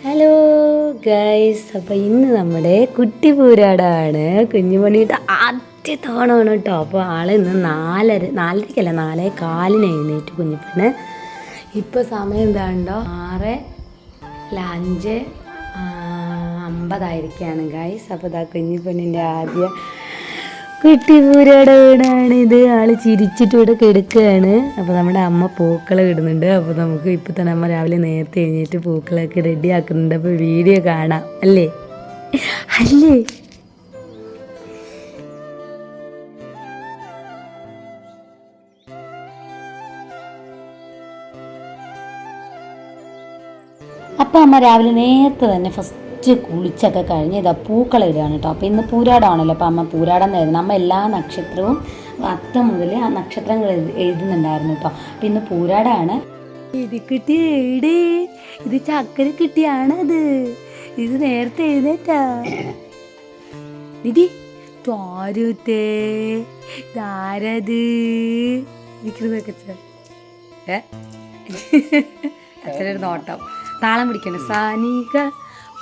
Hello guys അപ്പോൾ ഇന്ന് നമ്മുടെ കുട്ടി പൂരാടാണ്. കുഞ്ഞുമണിയുടെ ആദ്യ തവണയാണ് കേട്ടോ അപ്പോൾ ആൾ ഇന്ന് നാലര നാലരയ്ക്കല്ല നാലേ കാലിന് എഴുന്നേറ്റ് കുഞ്ഞിപ്പണ് ഇപ്പോൾ സമയം എന്താണ്ടോ? ആറ് അല്ല അഞ്ച് അമ്പതായിരിക്കാണ് ഗൈസ് അപ്പോൾ ഇതാ കുഞ്ഞിപ്പണ്ണിന്റെ ആദ്യ കുട്ടി പൂരയുടെ വീടാണ് ഇത്. ആൾ ചിരിച്ചിട്ട് ഇവിടെ കിടക്കുകയാണ്. അപ്പോൾ നമ്മുടെ അമ്മ പൂക്കളെ ഇടുന്നുണ്ട്. അപ്പോൾ നമുക്ക് ഇപ്പോൾ തന്നെ അമ്മ രാവിലെ നേരത്തെ എഴുന്നേറ്റ് പൂക്കളൊക്കെ റെഡി ആക്കുന്നുണ്ട് അപ്പോൾ വീഡിയോ കാണാം. അല്ലേ? അല്ലേ? അപ്പം അമ്മ രാവിലെ നേരത്തെ തന്നെ ഫസ്റ്റ് കുളിച്ചൊക്കെ കഴിഞ്ഞ് ഇതാ പൂക്കളിടുകയാണ് കേട്ടോ. അപ്പോൾ ഇന്ന് പൂരാടമാണല്ലോ അപ്പോൾ അമ്മ പൂരാടം തരുന്നത് അമ്മ എല്ലാ നക്ഷത്രവും അത്തം മുതൽ ആ നക്ഷത്രങ്ങൾ എഴുതുന്നുണ്ടായിരുന്നു കേട്ടോ. അപ്പം ഇന്ന് പൂരാടാണ്. ഇത് കിട്ടിയ ഇത് ചക്കര കിട്ടിയാണത്. ഇത് നേരത്തെ എഴുന്നേറ്റാ. നിധി താരൂത്തേ ഇതാരത്? അച്ഛനൊരു നോട്ടം. താളം പിടിക്കണം സാനിക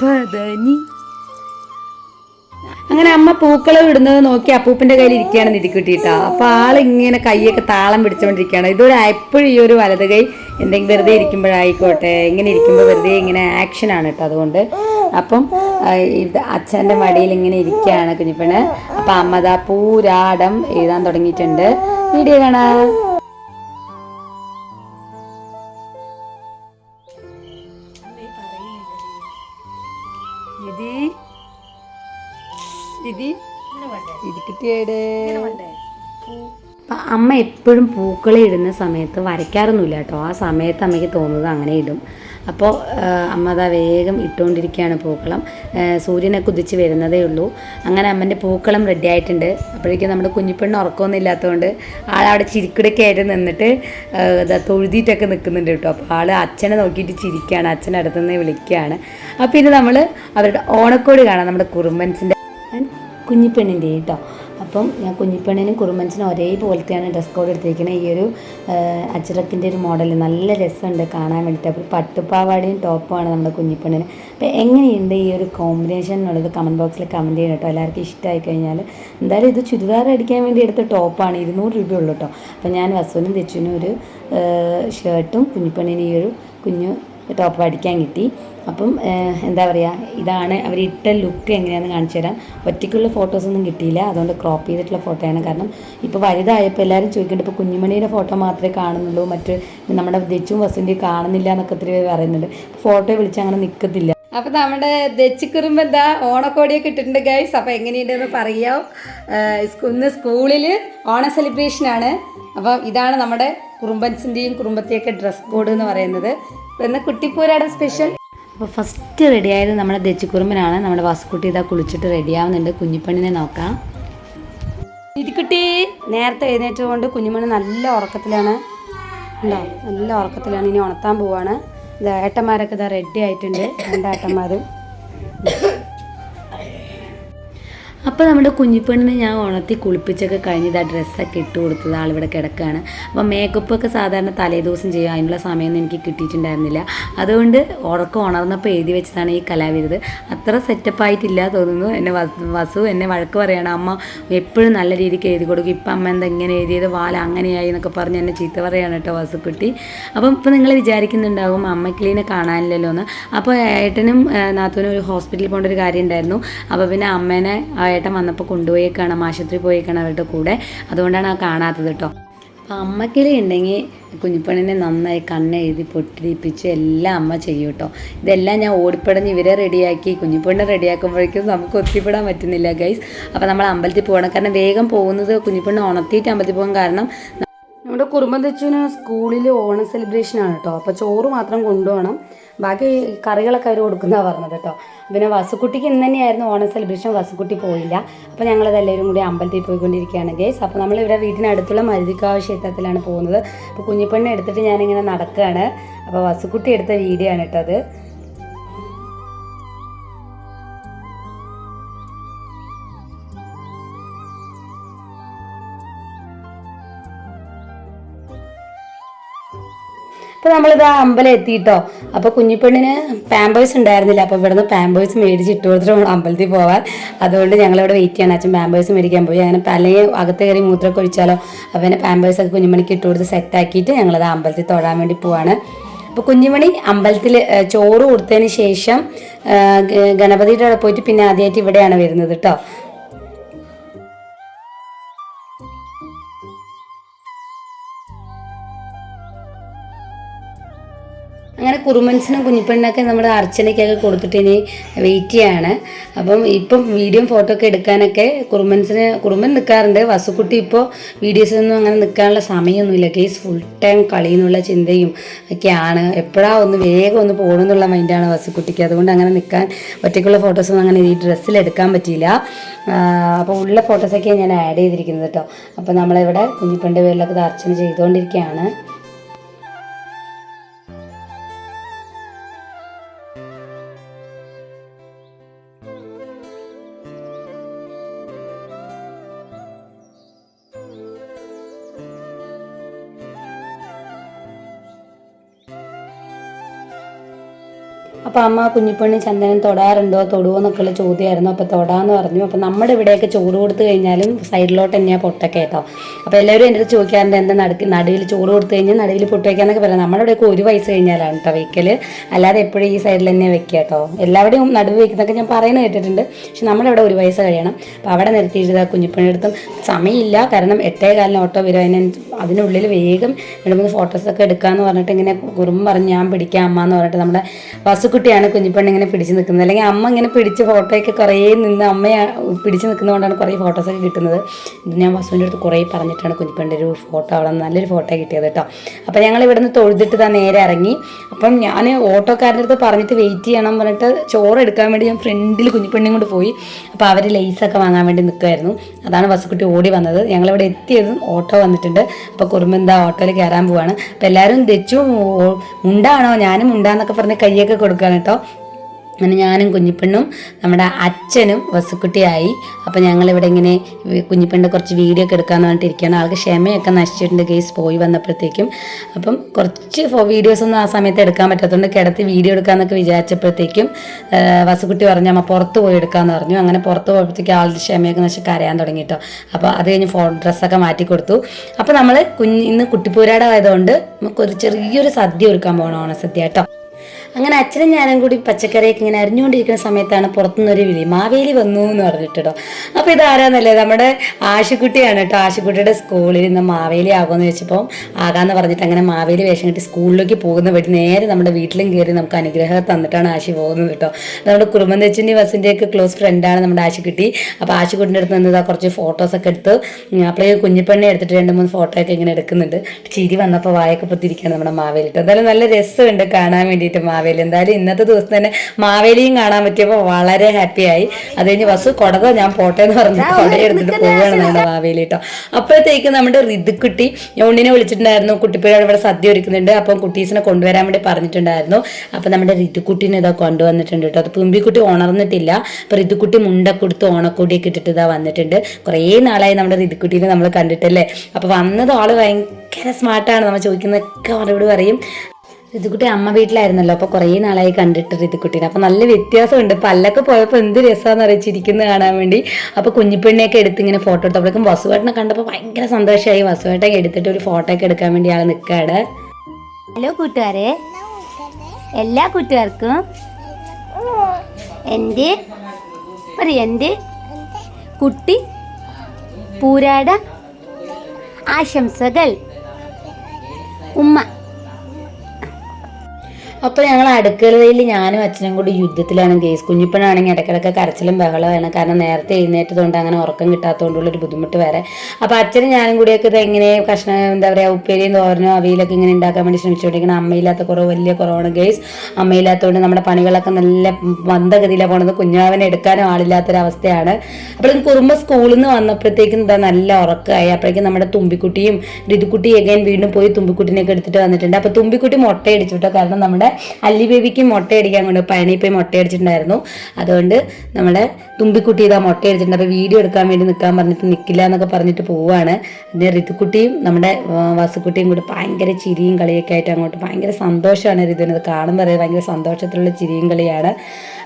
പദനി അങ്ങനെ അമ്മ പൂക്കളം ഇടുന്നത് നോക്കി അപ്പൂപ്പിന്റെ കയ്യിൽ ഇരിക്കുകയാണ് നിധി കിട്ടിയിട്ടാ അപ്പൊ ആളിങ്ങനെ കൈയൊക്കെ താളം പിടിച്ചുകൊണ്ടിരിക്കുകയാണ്. ഇതൊരു എപ്പോഴും ഈ ഒരു വലത് കൈ എന്തെങ്കിലും വെറുതെ ഇരിക്കുമ്പോഴായിക്കോട്ടെ ഇങ്ങനെ ഇരിക്കുമ്പോൾ വെറുതെ ഇങ്ങനെ ആക്ഷൻ ആണ് കേട്ടോ അതുകൊണ്ട്. അപ്പം ഇത് അച്ഛന്റെ മടിയിൽ ഇങ്ങനെ ഇരിക്കുകയാണ് കുഞ്ഞിപ്പണ് അപ്പം അമ്മതാ പൂരാടം എഴുതാൻ തുടങ്ങിയിട്ടുണ്ട്. വീഡിയോ കാണാം. അമ്മ എപ്പോഴും പൂക്കളെ ഇടുന്ന സമയത്ത് വരയ്ക്കാറൊന്നുമില്ല കേട്ടോ. ആ സമയത്ത് അമ്മയ്ക്ക് തോന്നുന്നത് അങ്ങനെ ഇടും. അപ്പോൾ അമ്മ അതാ വേഗം ഇട്ടുകൊണ്ടിരിക്കുകയാണ് പൂക്കളം. സൂര്യനെ കുതിച്ച് വരുന്നതേ ഉള്ളൂ. അങ്ങനെ അമ്മന്റെ പൂക്കളം റെഡി ആയിട്ടുണ്ട്. അപ്പോഴേക്കും നമ്മുടെ കുഞ്ഞിപ്പെണ്ണ് ഉറക്കമൊന്നും ഇല്ലാത്തതുകൊണ്ട് ആളവിടെ ചിരിക്കുടൊക്കെ ആയിട്ട് നിന്നിട്ട് ഇതാ തൊഴുതിയിട്ടൊക്കെ നിൽക്കുന്നുണ്ട് കേട്ടോ. അപ്പോൾ ആൾ അച്ഛനെ നോക്കിയിട്ട് ചിരിക്കുകയാണ്. അച്ഛൻ അടുത്തുനിന്ന് വിളിക്കുകയാണ്. അപ്പോൾ പിന്നെ നമ്മൾ അവരുടെ ഓണക്കോടി കാണാം. നമ്മുടെ കുറുമ്പൻസിന്റെ കുഞ്ഞിപ്പെണ്ണിന്റെ കേട്ടോ. അപ്പം ഞാൻ കുഞ്ഞിപ്പണ്ണിനും കുറുമൻസിനും ഒരേപോലത്തെയാണ് ഡ്രസ് കോഡ് എടുത്തിരിക്കുന്നത് ഈ ഒരു അച്ചറക്കിന്റെ ഒരു മോഡൽ നല്ല രസമുണ്ട് കാണാൻ വേണ്ടിയിട്ട്. അപ്പോൾ പട്ടുപ്പാവാടയും ടോപ്പുമാണ് നമ്മുടെ കുഞ്ഞിപ്പെണ്ണിന് അപ്പോൾ എങ്ങനെയുണ്ട് ഈ ഒരു കോമ്പിനേഷൻ എന്നുള്ളത് കമന്റ് ബോക്സിൽ കമന്റ് ചെയ്യണം കേട്ടോ. എല്ലാവർക്കും ഇഷ്ടമായി കഴിഞ്ഞാൽ എന്തായാലും ഇത് ചുരിദാർ അടിക്കാൻ വേണ്ടി എടുത്ത ടോപ്പാണ് ഇരുന്നൂറ് ഉള്ളൂ കേട്ടോ. അപ്പോൾ ഞാൻ വസുവിനും തെച്ചുവിനും ഒരു ഷർട്ടും കുഞ്ഞിപ്പെണ്ണിന് ഈ ഒരു കുഞ്ഞു ടോപ്പ് അടിക്കാൻ കിട്ടി. അപ്പം എന്താ പറയുക ഇതാണ് അവരിട്ട ലുക്ക് എങ്ങനെയാണെന്ന് കാണിച്ചു തരാം. ഒറ്റയ്ക്കുള്ള ഫോട്ടോസൊന്നും കിട്ടിയില്ല. അതുകൊണ്ട് ക്രോപ്പ് ചെയ്തിട്ടുള്ള ഫോട്ടോയാണ് കാരണം ഇപ്പോൾ വലുതായപ്പോൾ എല്ലാവരും ചോദിക്കുന്നുണ്ട് ഇപ്പോൾ കുഞ്ഞുമണിയുടെ ഫോട്ടോ മാത്രമേ കാണുന്നുള്ളൂ. മറ്റ് നമ്മുടെ ദച്ചും വസുന്റെയും കാണുന്നില്ല എന്നൊക്കെ ഒത്തിരി പേര് പറയുന്നുണ്ട്. ഫോട്ടോ വിളിച്ച് അങ്ങനെ നിൽക്കത്തില്ല അപ്പോൾ നമ്മുടെ ദച്ചിക്കുറുമ്പ് എന്താ? ഓണക്കോടിയൊക്കെ ഇട്ടിട്ടുണ്ട് ഗൈസ് അപ്പോൾ എങ്ങനെയുണ്ടെന്ന് പറയാം. ഇന്ന് സ്കൂളിൽ ഓണ സെലിബ്രേഷനാണ് അപ്പോൾ ഇതാണ് നമ്മുടെ കുറുമ്പൻസിന്റെയും കുറുമ്പത്തെയൊക്കെ ഡ്രസ് കോഡ് എന്ന് പറയുന്നത്. ഇന്ന് കുട്ടിപ്പൂരാടെ സ്പെഷ്യൽ അപ്പോൾ ഫസ്റ്റ് റെഡിയായത് നമ്മുടെ ദച്ചിക്കുറുമ്പനാണ്. നമ്മുടെ വാസുക്കുട്ടി ഇതാ കുളിച്ചിട്ട് റെഡിയാവുന്നുണ്ട് കുഞ്ഞിപ്പെണ്ണിനെ നോക്കാം. ഇതിക്കുട്ടി നേരത്തെ എഴുന്നേറ്റുകൊണ്ട് കുഞ്ഞുമണി നല്ല ഉറക്കത്തിലാണ്. ഉണ്ടോ? നല്ല ഉറക്കത്തിലാണ്. ഇനി ഉണർത്താൻ പോവാണ്. ഏട്ടന്മാരൊക്കെ ഇതാ റെഡി ആയിട്ടുണ്ട്. രണ്ടേട്ടന്മാരും അപ്പോൾ നമ്മുടെ കുഞ്ഞിപ്പെണ്ണിനെ ഞാൻ ഉണർത്തി കുളിപ്പിച്ചൊക്കെ കഴിഞ്ഞ് ആ ഡ്രസ്സൊക്കെ ഇട്ട് കൊടുത്തത് ആളിവിടെ കിടക്കുകയാണ് അപ്പോൾ മേക്കപ്പൊക്കെ സാധാരണ തലേദിവസം ചെയ്യും. അതിനുള്ള സമയമൊന്നും എനിക്ക് കിട്ടിയിട്ടുണ്ടായിരുന്നില്ല. അതുകൊണ്ട് ഉറക്കം ഉണർന്നപ്പോൾ എഴുതി വെച്ചതാണ് ഈ കലാവിരുത്. അത്ര സെറ്റപ്പ് ആയിട്ടില്ല തോന്നുന്നു. എന്നെ വസു എന്നെ വഴക്ക് പറയണം അമ്മ എപ്പോഴും നല്ല രീതിക്ക് എഴുതി കൊടുക്കും. ഇപ്പം അമ്മ എന്താ ഇങ്ങനെ എഴുതിയത്? വാല അങ്ങനെയായി എന്നൊക്കെ പറഞ്ഞ് എന്നെ ചീത്ത പറയുകയാണ് കേട്ടോ വസുക്കുട്ടി. അപ്പം ഇപ്പം നിങ്ങൾ വിചാരിക്കുന്നുണ്ടാകും അമ്മക്കിളീനെ കാണാനില്ലല്ലോ എന്ന് അപ്പോൾ ഏട്ടനും നാത്തൂനും ഒരു ഹോസ്പിറ്റലിൽ പോകേണ്ട ഒരു കാര്യം ഉണ്ടായിരുന്നു. അപ്പോൾ പിന്നെ അമ്മേനെ ആ ഏട്ടൻ വന്നപ്പോൾ കൊണ്ടുപോയേക്കാണ് ആശുപത്രി പോയേക്കാണ് അവരുടെ കൂടെ. അതുകൊണ്ടാണ് ആ കാണാത്തത് കേട്ടോ അപ്പോൾ അമ്മക്കിളി ഉണ്ടെങ്കിൽ കുഞ്ഞിപ്പണിനെ നന്നായി കണ്ണെഴുതി പൊട്ടിപ്പിച്ച് എല്ലാം അമ്മ ചെയ്യും കേട്ടോ ഇതെല്ലാം ഞാൻ ഓടിപ്പടഞ്ഞ് ഇവരെ റെഡിയാക്കി കുഞ്ഞിപ്പണ്ണിനെ റെഡിയാക്കുമ്പോഴേക്കും നമുക്ക് ഒത്തിപ്പെടാൻ പറ്റുന്നില്ല ഗൈസ്. അപ്പോൾ നമ്മൾ അമ്പലത്തിൽ പോകണം. കാരണം വേഗം പോകുന്നത് കുഞ്ഞിപ്പണ്ണ് ഉണർത്തിയിട്ട് അമ്പലത്തിൽ പോകാൻ കാരണം നമ്മുടെ കുറുമ്പം തെച്ചുവിന് സ്കൂളിൽ ഓണം സെലിബ്രേഷൻ ആണ് കേട്ടോ അപ്പോൾ ചോറ് മാത്രം കൊണ്ടുപോകണം. ബാക്കി കറികളൊക്കെ അവർ കൊടുക്കുന്നതാണ് പറഞ്ഞത് കേട്ടോ പിന്നെ വസുക്കുട്ടിക്ക് ഇന്ന് തന്നെയായിരുന്നു ഓണം സെലിബ്രേഷൻ വസുക്കുട്ടി പോയില്ല. അപ്പോൾ ഞങ്ങളതെല്ലാവരും കൂടി അമ്പലത്തിൽ പോയിക്കൊണ്ടിരിക്കുകയാണ് ഗേസ് അപ്പോൾ നമ്മളിവിടെ വീട്ടിനടുത്തുള്ള മരുതിക്കാവ് ക്ഷേത്രത്തിലാണ് പോകുന്നത്. അപ്പോൾ കുഞ്ഞിപ്പെണ്ണ് എടുത്തിട്ട് ഞാനിങ്ങനെ നടക്കുകയാണ്. അപ്പോൾ വസുക്കുട്ടി എടുത്ത വീഡിയോ ആണ് കേട്ടോ അത്. അപ്പോൾ നമ്മളിത് ആ അമ്പലം എത്തിയിട്ടോ അപ്പോൾ കുഞ്ഞിപ്പെണ്ണിന് പാമ്പേഴ്സ് ഉണ്ടായിരുന്നില്ല. അപ്പോൾ ഇവിടുന്ന് പാമ്പേഴ്സ് മേടിച്ച് ഇട്ട് കൊടുത്തിട്ട് അമ്പലത്തിൽ പോവാൻ. അതുകൊണ്ട് ഞങ്ങളിവിടെ വെയിറ്റ് ചെയ്യണം. അച്ഛൻ പാമ്പേഴ്സ് മേടിക്കാൻ പോയി. അങ്ങനെ അല്ലെങ്കിൽ അകത്ത് കയറി മൂത്രമൊക്കെ ഒഴിച്ചാലോ അവനെ പാമ്പേഴ്സ് ഒക്കെ കുഞ്ഞുമണിക്ക് ഇട്ട് കൊടുത്ത് സെറ്റാക്കിയിട്ട് ഞങ്ങളത് അമ്പലത്തിൽ തൊഴാൻ വേണ്ടി പോവാണ്. അപ്പോൾ കുഞ്ഞുമണി അമ്പലത്തിൽ ചോറ് കൊടുത്തതിന് ശേഷം ഗണപതിയുടെ അവിടെ പോയിട്ട് പിന്നെ ആദ്യമായിട്ട് ഇവിടെയാണ് വരുന്നത് കേട്ടോ അങ്ങനെ കുറുമൻസിനും കുഞ്ഞിപ്പെണ്ണൊക്കെ നമ്മൾ അർച്ചനയ്ക്കൊക്കെ കൊടുത്തിട്ട് ഇനി വെയിറ്റ് ചെയ്യാണ്. അപ്പം ഇപ്പം വീഡിയോ ഫോട്ടോ ഒക്കെ എടുക്കാനൊക്കെ കുറുമൻസിന് കുറുമൻ നിൽക്കാറുണ്ട് വസുക്കുട്ടി ഇപ്പോൾ വീഡിയോസിനൊന്നും അങ്ങനെ നിൽക്കാനുള്ള സമയമൊന്നുമില്ല. കേസ് ഫുൾ ടൈം കളി എന്നുള്ള ചിന്തയും ഒക്കെയാണ്. എപ്പോഴാ ഒന്ന് വേഗം ഒന്ന് പോകണമെന്നുള്ള മൈൻഡാണ് വസുക്കുട്ടിക്ക്. അതുകൊണ്ട് അങ്ങനെ നിൽക്കാൻ ഒറ്റയ്ക്കുള്ള ഫോട്ടോസൊന്നും അങ്ങനെ ഈ ഡ്രസ്സിൽ എടുക്കാൻ പറ്റിയില്ല. അപ്പോൾ ഉള്ള ഫോട്ടോസൊക്കെ ഞാൻ ആഡ് ചെയ്തിരിക്കുന്നത് കേട്ടോ അപ്പോൾ നമ്മളിവിടെ കുഞ്ഞിപ്പണ്ട് പേരിലൊക്കെ അർച്ചന ചെയ്തുകൊണ്ടിരിക്കുകയാണ്. അപ്പോൾ അമ്മ കുഞ്ഞിപ്പണി ചന്ദനം തൊടാറുണ്ടോ? തൊടുവോ എന്നൊക്കെയുള്ള ചോദ്യമായിരുന്നു അപ്പോൾ തൊടാന്ന് പറഞ്ഞു. അപ്പം നമ്മുടെ ഇവിടെയൊക്കെ ചോറ് കൊടുത്തു കഴിഞ്ഞാലും സൈഡിലോട്ട് തന്നെയാണ് പൊട്ടൊക്കെ കേട്ടോ. അപ്പോൾ എല്ലാവരും എന്റെ അടുത്ത് ചോദിക്കാറുണ്ട് എന്താ നടുക്ക്? നടുവിൽ ചോറ് കൊടുത്തു കഴിഞ്ഞാൽ നടുവിൽ പൊട്ട് വയ്ക്കാന്നൊക്കെ പറയാം. നമ്മുടെ ഇവിടെയൊക്കെ ഒരു വയസ്സ് കഴിഞ്ഞാലാണ് കേട്ടോ വെക്കൽ അല്ലാതെ എപ്പോഴും ഈ സൈഡിൽ തന്നെ വെക്കുക കേട്ടോ. എല്ലാവരുടെയും നടുവ് വയ്ക്കുന്നൊക്കെ ഞാൻ പറയുന്നത് കേട്ടിട്ടുണ്ട്. പക്ഷെ നമ്മുടെ ഇവിടെ ഒരു വയസ്സ് കഴിയണം. അപ്പോൾ അവിടെ നിർത്തിയിട്ട് കുഞ്ഞിപ്പണി എടുത്തും സമയമില്ല. കാരണം എട്ടേ കാലിന് ഓട്ടോ വരും. അതിന് അതിനുള്ളിൽ വേഗം രണ്ട് മൂന്ന് ഫോട്ടോസൊക്കെ എടുക്കാമെന്ന് പറഞ്ഞിട്ട് ഇങ്ങനെ കുറുമ്പ് പറഞ്ഞ് ഞാൻ പിടിക്കാം അമ്മ എന്ന് പറഞ്ഞിട്ട് നമ്മുടെ വസുക്കുട്ടിയാണ് കുഞ്ഞിപ്പണ്ണി ഇങ്ങനെ പിടിച്ച് നിൽക്കുന്നത് അല്ലെങ്കിൽ അമ്മ ഇങ്ങനെ പിടിച്ച ഫോട്ടോയൊക്കെ കുറേ നിന്ന് അമ്മയെ പിടിച്ച് നിൽക്കുന്നതുകൊണ്ടാണ് കുറേ ഫോട്ടോസൊക്കെ കിട്ടുന്നത്. ഇത് ഞാൻ വസുവിന്റെ അടുത്ത് കുറേ പറഞ്ഞിട്ടാണ് കുഞ്ഞിപ്പണ്ണി ഒരു ഫോട്ടോ അവിടെ നല്ലൊരു ഫോട്ടോ കിട്ടിയത് കേട്ടോ. അപ്പോൾ ഞങ്ങൾ ഇവിടുന്ന് തൊഴുതിട്ട് താ നേരെ ഇറങ്ങി. അപ്പം ഞാൻ ഓട്ടോക്കാരന്റെ അടുത്ത് പറഞ്ഞിട്ട് വെയിറ്റ് ചെയ്യണം പറഞ്ഞിട്ട് ചോറ് എടുക്കാൻ വേണ്ടി ഞാൻ ഫ്രണ്ടിൽ കുഞ്ഞിപ്പണ്ണിയും കൊണ്ട് പോയി. അപ്പോൾ അവർ ലേസൊക്കെ വാങ്ങാൻ വേണ്ടി നിൽക്കുമായിരുന്നു അതാണ് വസുക്കുട്ടി ഓടി വന്നത്. ഞങ്ങളിവിടെ എത്തിയതും ഓട്ടോ വന്നിട്ടുണ്ട്. അപ്പോൾ കുറുമ്പെന്താ ഓട്ടോയിൽ കയറാൻ പോവാണ്. അപ്പോൾ എല്ലാവരും തെച്ചു മുണ്ടാണോ? ഞാനും മുണ്ടാന്നൊക്കെ പറഞ്ഞ് കയ്യൊക്കെ കൊടുക്കുകയാണ് കേട്ടോ. അങ്ങനെ ഞാനും കുഞ്ഞിപ്പെണ്ണും നമ്മുടെ അച്ഛനും വസുക്കുട്ടിയായി. അപ്പോൾ ഞങ്ങളിവിടെ ഇങ്ങനെ കുഞ്ഞിപ്പെണ്ണിന്റെ കുറച്ച് വീഡിയോ ഒക്കെ എടുക്കാമെന്ന് പറഞ്ഞിട്ട് ഇരിക്കുകയാണ്. ആൾക്ക് ക്ഷമയൊക്കെ നശിച്ചിട്ടുണ്ട്. കേസ് പോയി വന്നപ്പോഴത്തേക്കും അപ്പം കുറച്ച് വീഡിയോസ് ഒന്നും ആ സമയത്ത് എടുക്കാൻ പറ്റാത്തതുകൊണ്ട് കിടത്തി വീഡിയോ എടുക്കാമെന്നൊക്കെ വിചാരിച്ചപ്പോഴത്തേക്കും വസുക്കുട്ടി പറഞ്ഞു അമ്മ പുറത്ത് പോയി എടുക്കാമെന്ന് പറഞ്ഞു. അങ്ങനെ പുറത്ത് പോയപ്പോഴത്തേക്ക് ആളുടെ ക്ഷമയൊക്കെ നശിച്ച് കരയാൻ തുടങ്ങി കേട്ടോ. അപ്പോൾ അത് കഴിഞ്ഞ് ഫോ ഡ്രസ്സൊക്കെ മാറ്റി കൊടുത്തു. അപ്പോൾ നമ്മൾ കുഞ്ഞ് ഇന്ന് കുട്ടിപ്പൂരാടായതുകൊണ്ട് നമുക്ക് ഒരു ചെറിയൊരു സദ്യ ഒരുക്കാൻ പോകണം ഓണസദ്യ കേട്ടോ. അങ്ങനെ അച്ഛനും ഞാനും കൂടി പച്ചക്കറിയൊക്കെ ഇങ്ങനെ അരിഞ്ഞുകൊണ്ടിരിക്കുന്ന സമയത്താണ് പുറത്തുനിന്നൊരു വിളി. മാവേലി വന്നു എന്ന് പറഞ്ഞിട്ടോ അപ്പോൾ ഇതാരാന്നല്ലേ? നമ്മുടെ ആശുക്കുട്ടിയാണ് കേട്ടോ. ആശുക്കുട്ടിയുടെ സ്കൂളിൽ നിന്ന് മാവേലി ആകുമെന്ന് വെച്ചപ്പോൾ ആകാന്ന് പറഞ്ഞിട്ട് അങ്ങനെ മാവേലി വേഷം കെട്ടി സ്കൂളിലേക്ക് പോകുന്ന വഴി നേരെ നമ്മുടെ വീട്ടിലും കയറി നമുക്ക് അനുഗ്രഹം തന്നിട്ടാണ് ആശി പോകുന്നത് കേട്ടോ. നമ്മുടെ കുറുമന്തച്ചിന്റെ ബസ്സിന്റെയൊക്കെ ക്ലോസ് ഫ്രണ്ടാണ് നമ്മുടെ ആശുക്കുട്ടി അപ്പോൾ ആശുക്കുട്ടിന്റെ അടുത്ത് നിന്ന് കുറച്ച് ഫോട്ടോസൊക്കെ എടുത്ത് അപ്പോഴേ കുഞ്ഞിപ്പെണ്ണെ എടുത്തിട്ട് രണ്ട് മൂന്ന് ഫോട്ടോ ഒക്കെ ഇങ്ങനെ എടുക്കുന്നുണ്ട്. ചിരി വന്നപ്പോൾ വായൊക്കെ പൊത്തിരിക്കുകയാണ് നമ്മുടെ മാവേലി കേട്ടോ. എന്തായാലും നല്ല രസമുണ്ട് കാണാൻ വേണ്ടിയിട്ട് മാവേലി. എന്തായാലും ഇന്നത്തെ ദിവസം തന്നെ മാവേലിയും കാണാൻ പറ്റിയപ്പോൾ വളരെ ഹാപ്പിയായി അത് കഴിഞ്ഞ് ബസ് കൊടത ഞാൻ പോട്ടെ എന്ന് പറഞ്ഞു കൊട എടുത്തിട്ട് പോവുകയാണ് നമ്മുടെ മാവേലി കേട്ടോ അപ്പോഴത്തേക്ക് നമ്മുടെ ഋതുക്കുട്ടി ഉണ്ണിനെ വിളിച്ചിട്ടുണ്ടായിരുന്നു. കുട്ടിപ്പുഴ ഇവിടെ സദ്യ ഒരുക്കുന്നുണ്ട്. അപ്പം കുട്ടീസിനെ കൊണ്ടുവരാൻ വേണ്ടി പറഞ്ഞിട്ടുണ്ടായിരുന്നു. അപ്പം നമ്മുടെ ഋതുക്കുട്ടീനെ ഇതാ കൊണ്ടുവന്നിട്ടുണ്ട് കേട്ടോ അത് പുമ്പിക്കുട്ടി ഉണർന്നിട്ടില്ല. അപ്പം ഋതുക്കുട്ടി മുണ്ട കൊടുത്ത് ഓണക്കോടിയൊക്കെ ഇട്ടിട്ട് ഇതാ വന്നിട്ടുണ്ട്. കുറേ നാളായി നമ്മുടെ ഋതുക്കുട്ടീനെ നമ്മൾ കണ്ടിട്ടല്ലേ? അപ്പോൾ വന്നത് ആൾ ഭയങ്കര സ്മാർട്ടാണ് നമ്മൾ ചോദിക്കുന്നതൊക്കെ മറുപടി പറയും. ഋതുക്കുട്ടി അമ്മ വീട്ടിലായിരുന്നല്ലോ അപ്പോൾ കുറേ നാളായി കണ്ടിട്ട് ഋതുക്കുട്ടീനെ അപ്പോൾ നല്ല വ്യത്യാസമുണ്ട്. പല്ലൊക്കെ പോയപ്പോൾ എന്ത് രസമാണെന്ന് അറിയിച്ചിരിക്കുന്നത് കാണാൻ വേണ്ടി. അപ്പോൾ കുഞ്ഞിപ്പെണ്ണിയൊക്കെ എടുത്ത് ഇങ്ങനെ ഫോട്ടോ എടുത്തപ്പോഴേക്കും വസുവേട്ടനെ കണ്ടപ്പോൾ ഭയങ്കര സന്തോഷമായി. വസുവേട്ടൻ എടുത്തിട്ട് ഒരു ഫോട്ടോ ഒക്കെ എടുക്കാൻ വേണ്ടി ആൾ നിൽക്കുകയാണ് ഹലോ കൂട്ടുകാരെ. എല്ലാ കൂട്ടുകാർക്കും എന്റെ പറയ എന്റെ കുട്ടി പൂരാട ആശംസകൾ. ഉമ്മ. അപ്പോൾ ഞങ്ങൾ അടുക്കളയിൽ ഞാനും അച്ഛനും കൂടി യുദ്ധത്തിലാണ് കേസ്. കുഞ്ഞിപ്പനാണെങ്കിൽ ഇടയ്ക്കിടയ്ക്ക് കരച്ചിലും ബഹളമാണ് കാരണം നേരത്തെ എഴുന്നേറ്റതുകൊണ്ട് അങ്ങനെ ഉറക്കം കിട്ടാത്തതുകൊണ്ടുള്ള ഒരു ബുദ്ധിമുട്ട് വരെ അപ്പോൾ അച്ഛനും ഞാനും കൂടിയൊക്കെ ഇത് എങ്ങനെ കഷ്ണം എന്താ പറയുക ഉപ്പേരിയും തോരനോ അവയിലൊക്കെ ഇങ്ങനെ ഉണ്ടാക്കാൻ വേണ്ടി ശ്രമിച്ചുകൊണ്ടിരിക്കണം അമ്മയില്ലാത്ത കുറവ് വലിയ കുറവാണ് കേസ്. അമ്മയില്ലാത്തതുകൊണ്ട് നമ്മുടെ പണികളൊക്കെ നല്ല മന്ദഗതിയിലാണ് പോണത്. കുഞ്ഞാവനെ എടുക്കാനും ആളില്ലാത്തൊരവസ്ഥയാണ്. അപ്പോൾ കുറുമ്പ സ്കൂളിൽ നിന്ന് വന്നപ്പോഴത്തേക്കും എന്താ നല്ല ഉറക്കമായി അപ്പോഴേക്കും നമ്മുടെ തുമ്പിക്കുട്ടിയും ഋതുക്കുട്ടിയും എഗൈൻ വീണ്ടും പോയി തുമ്പിക്കുട്ടിനെയൊക്കെ എടുത്തിട്ട് വന്നിട്ടുണ്ട്. അപ്പോൾ തുമ്പിക്കുട്ടി മുട്ടയടിച്ചു കേട്ടോ കാരണം നമ്മുടെ അല്ലി ബേബിക്ക് മുട്ടയടിക്കാൻ കൊണ്ട് പഴനി പോയി മുട്ടയടിച്ചിട്ടുണ്ടായിരുന്നു അതുകൊണ്ട് നമ്മുടെ തുമ്പിക്കുട്ടി ഇതാ മുട്ടയടിച്ചിട്ടുണ്ട് അപ്പോൾ വീഡിയോ എടുക്കാൻ വേണ്ടി നിൽക്കാൻ പറഞ്ഞിട്ട് നിൽക്കില്ല എന്നൊക്കെ പറഞ്ഞിട്ട് പോവുകയാണ് പിന്നെ ഋതുക്കുട്ടിയും നമ്മുടെ വാസുക്കുട്ടിയും കൂടി ഭയങ്കര ചിരിയും കളിയൊക്കെ ആയിട്ട് അങ്ങോട്ട് ഭയങ്കര സന്തോഷമാണ് ഋതുവിനത് കാണുമ്പോൾ അറിയാം ഭയങ്കര സന്തോഷത്തിലുള്ള ചിരിയും കളിയാണ്.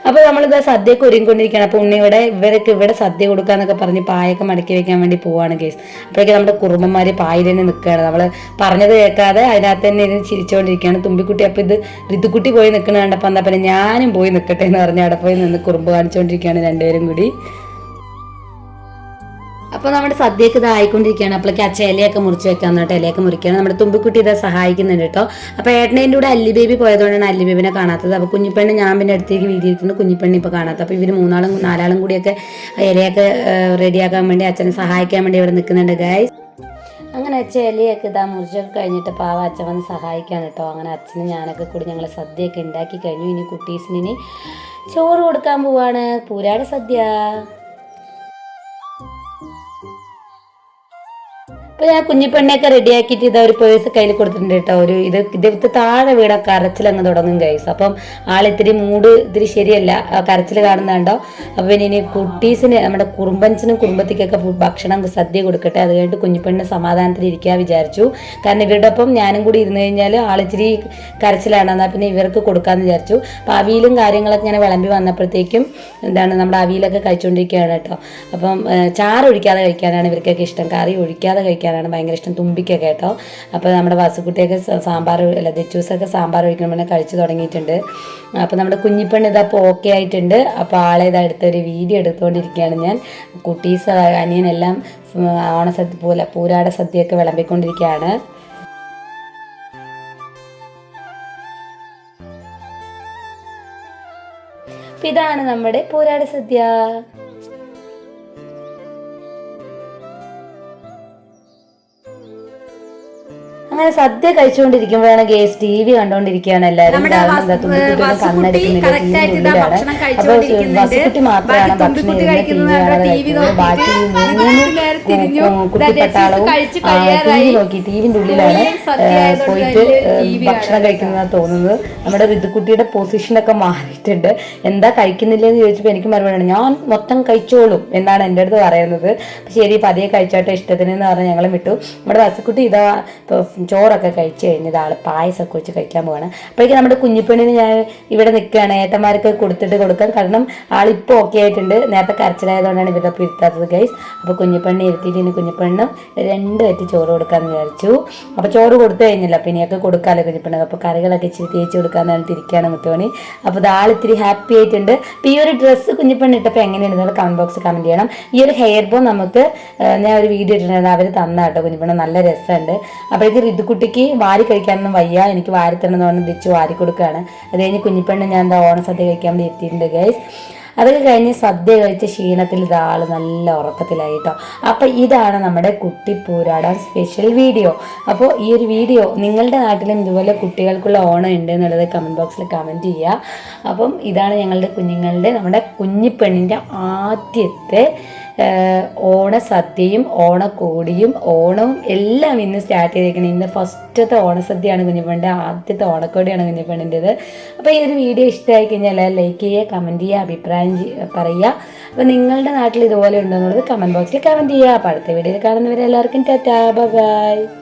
അപ്പോൾ നമ്മളിത് സദ്യയൊക്കെ ഒരുങ്ങിക്കൊണ്ടിരിക്കുകയാണ്. അപ്പോൾ ഉണ്ണി ഇവിടെ ഇവരൊക്കെ ഇവിടെ സദ്യ കൊടുക്കാന്നൊക്കെ പറഞ്ഞ് പായൊക്കെ മടക്കി വെക്കാൻ വേണ്ടി പോവാണ് കേസ് അപ്പോഴേക്കും നമ്മുടെ കുറുമ്പന്മാർ പായിൽ തന്നെ നിൽക്കുകയാണ്. നമ്മൾ പറഞ്ഞത് കേൾക്കാതെ അതിനകത്ത് തന്നെ ഇരുന്ന് ചിരിച്ചുകൊണ്ടിരിക്കുകയാണ്. തുമ്പിക്കുട്ടി അപ്പോൾ ഇത് ഋതുക്കുട്ടി പോയി നിൽക്കുന്ന കണ്ടപ്പോൾ എന്താ പിന്നെ ഞാനും പോയി നിൽക്കട്ടെ എന്ന് പറഞ്ഞ് അവിടെ പോയി നിന്ന് കുറുമ്പ് കാണിച്ചുകൊണ്ടിരിക്കുകയാണ് രണ്ടുപേരും കൂടി. അപ്പോൾ നമ്മുടെ സദ്യയൊക്കെ ഇത് ആയിക്കൊണ്ടിരിക്കുകയാണ്. അപ്പോഴേക്ക് അച്ഛ ഇലയൊക്കെ മുറിച്ച് വെക്കാൻ കേട്ടോ ഇലയൊക്കെ മുറിക്കുകയാണ്. നമ്മുടെ തുമ്പിക്കുട്ടി ഇതാ സഹായിക്കുന്നുണ്ട് കേട്ടോ. അപ്പോൾ ഏട്ടന്റെ കൂടെ അല്ലി ബേബി പോയതുകൊണ്ടാണ് അല്ലി ബേബിനെ കാണാത്തത്. അപ്പോൾ കുഞ്ഞിപ്പെണ്ണ് ഞാൻ പിന്നെ അടുത്തേക്ക് വീതിയിരിക്കുന്നു കുഞ്ഞിപ്പെണ്ണ് ഇപ്പോൾ കാണാത്തത്. അപ്പോൾ ഇവർ മൂന്നാളും നാലാളും കൂടിയൊക്കെ ഇലയൊക്കെ റെഡിയാക്കാൻ വേണ്ടി അച്ഛനെ സഹായിക്കാൻ വേണ്ടി ഇവിടെ നിൽക്കുന്നുണ്ട് ഗായ് അങ്ങനെ അച്ഛൻ ഇലയൊക്കെ ഇതാ മുറിച്ചൊക്കെ കഴിഞ്ഞിട്ട് പാവ അച്ഛൻ വന്ന് സഹായിക്കാൻ കേട്ടോ. അങ്ങനെ അച്ഛനും ഞാനൊക്കെ കൂടി ഞങ്ങൾ സദ്യയൊക്കെ ഉണ്ടാക്കി കഴിഞ്ഞു. ഇനി കുട്ടീസിന് ചോറ് കൊടുക്കാൻ പോവാണ്. പൂരാട് സദ്യ. അപ്പോൾ ഞാൻ കുഞ്ഞിപ്പെണ്ണയൊക്കെ റെഡിയാക്കിയിട്ട് ഇതാ ഒരു പേഴ്സ് കയ്യിൽ കൊടുത്തിട്ടുണ്ട് കേട്ടോ. ഒരു ഇത് ഇദ്ദേഹത്തെ താഴെ വീടാ കരച്ചിൽ അങ്ങ് തുടങ്ങും കൈസ് അപ്പം ആളിത്തിരി മൂട് ഇത്തിരി ശരിയല്ല. കരച്ചിൽ കാണുന്നുണ്ടോ? അപ്പം പിന്നെ ഇനി കുട്ടീസിന് നമ്മുടെ കുറുമ്പൻസിനും കുടുംബത്തിക്കൊക്കെ ഭക്ഷണം സദ്യ കൊടുക്കട്ടെ. അത് കഴിഞ്ഞിട്ട് കുഞ്ഞിപ്പെണ്ണിന് സമാധാനത്തിൽ ഇരിക്കാൻ വിചാരിച്ചു. കാരണം ഇവരുടെ ഒപ്പം ഞാനും കൂടി ഇരുന്ന് കഴിഞ്ഞാൽ ആളിത്തിരി കരച്ചിലാണ്. എന്നാൽ പിന്നെ ഇവർക്ക് കൊടുക്കാമെന്ന് വിചാരിച്ചു. അപ്പോൾ അവിയിലും കാര്യങ്ങളൊക്കെ ഇങ്ങനെ വിളമ്പി വന്നപ്പോഴത്തേക്കും എന്താണ് നമ്മുടെ അവിയിലൊക്കെ കഴിച്ചുകൊണ്ടിരിക്കുകയാണ് കേട്ടോ. അപ്പം ചാറ് ഒഴിക്കാതെ കഴിക്കാനാണ് ഇവർക്കൊക്കെ ഇഷ്ടം. കറി ഒഴിക്കാതെ കഴിക്കാനാണ് ഭയങ്കര ഇഷ്ടം തുമ്പിക്കൊക്കെ കേട്ടോ. അപ്പോൾ നമ്മുടെ വസുക്കുട്ടിയൊക്കെ സാമ്പാർ അല്ല ദിച്ചൂസൊക്കെ സാമ്പാർ ഒഴിക്കുമ്പോൾ കഴിച്ചു തുടങ്ങിയിട്ടുണ്ട്. അപ്പോൾ നമ്മുടെ കുഞ്ഞിപ്പെണ്ണ് ഇതപ്പോൾ ഓക്കെ ആയിട്ടുണ്ട്. അപ്പോൾ ആളെ ഇതാ എടുത്ത ഒരു വീഡിയോ എടുത്തുകൊണ്ടിരിക്കുകയാണ് ഞാൻ. കുട്ടീസ് അനിയനെല്ലാം ഓണസദ്യ പോലെ പൂരാട സദ്യയൊക്കെ വിളമ്പിക്കൊണ്ടിരിക്കുകയാണ് ഇതാണ് നമ്മുടെ പൂരാട സദ്യ. അങ്ങനെ സദ്യ കഴിച്ചുകൊണ്ടിരിക്കുമ്പോഴാണ് ഗേസ് ടി വി കണ്ടോണ്ടിരിക്കുകയാണ് എല്ലാവരും. കണ്ണടിക്കുന്നില്ല മാത്രമാണ് ഭക്ഷണം ബാക്കി മൂന്ന് കുട്ടിപ്പട്ടാളവും ടി വി നോക്കി ടിവിന്റെ ഉള്ളിലാണ് പോയിട്ട് ഭക്ഷണം കാണാൻ തോന്നുന്നത്. നമ്മുടെ ഋതുക്കുട്ടിയുടെ പൊസിഷനൊക്കെ മാറിയിട്ടുണ്ട്. എന്താ കഴിക്കുന്നില്ലെന്ന് ചോദിച്ചപ്പോൾ എനിക്ക് മറുപടി ഞാൻ മൊത്തം കഴിച്ചോളും എന്നാണ് എന്റെ അടുത്ത് പറയുന്നത്. ശരി പതിയെ കഴിച്ചോട്ടെ ഇഷ്ടത്തിന് എന്ന് പറഞ്ഞ് ഞങ്ങൾ വിട്ടു. നമ്മുടെ വസക്കുട്ടി ഇതാ ചോറൊക്കെ കഴിച്ചു കഴിഞ്ഞത് ആൾ പായസമൊക്കെ വെച്ച് കഴിക്കാൻ പോവാണ്. അപ്പോഴേക്കും നമ്മുടെ കുഞ്ഞിപ്പെണ്ണിന് ഞാൻ ഇവിടെ നിൽക്കുകയാണ്. ഏട്ടന്മാർക്ക് കൊടുത്തിട്ട് കൊടുക്കാം. കാരണം ആളിപ്പോൾ ഓക്കെ ആയിട്ടുണ്ട്. നേരത്തെ കരച്ചിലായതുകൊണ്ടാണ് ഇവരുടെ ഒപ്പം ഇരുത്താത്തത് ഗൈസ് അപ്പോൾ കുഞ്ഞിപ്പെണ്ണി ഇരുത്തിയിട്ട് ഇനി കുഞ്ഞിപ്പെണ്ണും രണ്ട് പറ്റി ചോറ് കൊടുക്കാമെന്ന് വിചാരിച്ചു. അപ്പോൾ ചോറ് കൊടുത്തു കഴിഞ്ഞില്ല. അപ്പോൾ ഇനിയൊക്കെ കൊടുക്കാമല്ലോ കുഞ്ഞിപ്പെണ്ണ അപ്പോൾ കറികളൊക്കെ ഇച്ചിരി തേച്ച് കൊടുക്കാന്ന് പറഞ്ഞിട്ട് ഇരിക്കുകയാണ് മുത്തോണി അപ്പോൾ ഇത് ആളിത്തിരി ഹാപ്പി ആയിട്ടുണ്ട്. അപ്പോൾ ഈ ഒരു ഡ്രസ്സ് കുഞ്ഞിപ്പെണ്ണി ഇട്ടപ്പോൾ എങ്ങനെയുണ്ടെന്നുള്ള കമന്റ് ബോക്സ് കമന്റ് ചെയ്യണം. ഈ ഒരു ഹെയർ ബോ നമുക്ക് ഞാൻ ഒരു വീഡിയോ ഇട്ടിട്ടുണ്ടായിരുന്നു. അവർ തന്നാട്ടോ കുഞ്ഞിപ്പെണ്ണ് നല്ല രസമുണ്ട്. അപ്പോഴേക്ക് ഋതുക്കുട്ടിക്ക് വാരി കഴിക്കാനൊന്നും വയ്യ. എനിക്ക് വാരി എന്ന് പറഞ്ഞ് തിരിച്ച് വാരി കൊടുക്കുകയാണ്. അത് കഴിഞ്ഞ് കുഞ്ഞിപ്പെണ്ണ് ഞാൻ എന്താ ഓണസദ്യ കഴിക്കാൻ വേണ്ടി എത്തിയിട്ടുണ്ട് ഗൈസ് അതൊക്കെ കഴിഞ്ഞ് സദ്യ കഴിച്ച ക്ഷീണത്തിൽ ഇതാൾ നല്ല ഉറക്കത്തിലായി കേട്ടോ അപ്പോൾ ഇതാണ് നമ്മുടെ കുട്ടി പൂരാടാൻ സ്പെഷ്യൽ വീഡിയോ അപ്പോൾ ഈ ഒരു വീഡിയോ നിങ്ങളുടെ നാട്ടിലും ഇതുപോലെ കുട്ടികൾക്കുള്ള ഓണം ഉണ്ട് എന്നുള്ളത് കമന്റ് ബോക്സിൽ കമന്റ് ചെയ്യുക. അപ്പം ഇതാണ് ഞങ്ങളുടെ കുഞ്ഞുങ്ങളുടെ നമ്മുടെ കുഞ്ഞിപ്പെണ്ണിന്റെ ആദ്യത്തെ ഓണസദ്യയും ഓണക്കോടിയും ഓണവും എല്ലാം ഇന്ന് സ്റ്റാർട്ട് ചെയ്തേക്കണം. ഇന്ന് ഫസ്റ്റത്തെ ഓണസദ്യയാണ് കുഞ്ഞിപ്പെണ്ണിന്റെ ആദ്യത്തെ ഓണക്കോടിയാണ് കുഞ്ഞിപ്പെണ്ണിന്റെത് അപ്പോൾ ഈ ഒരു വീഡിയോ ഇഷ്ടമായി കഴിഞ്ഞാൽ ലൈക്ക് ചെയ്യുക കമന്റ് ചെയ്യുക അഭിപ്രായം പറയുക. അപ്പോൾ നിങ്ങളുടെ നാട്ടിൽ ഇതുപോലെ ഉണ്ടോ എന്നുള്ളത് കമന്റ് ബോക്സിൽ കമന്റ് ചെയ്യുക. അപ്പോൾ അടുത്ത വീഡിയോയിൽ കാണുന്നവരെ എല്ലാവർക്കും ടാറ്റാ ബൈ.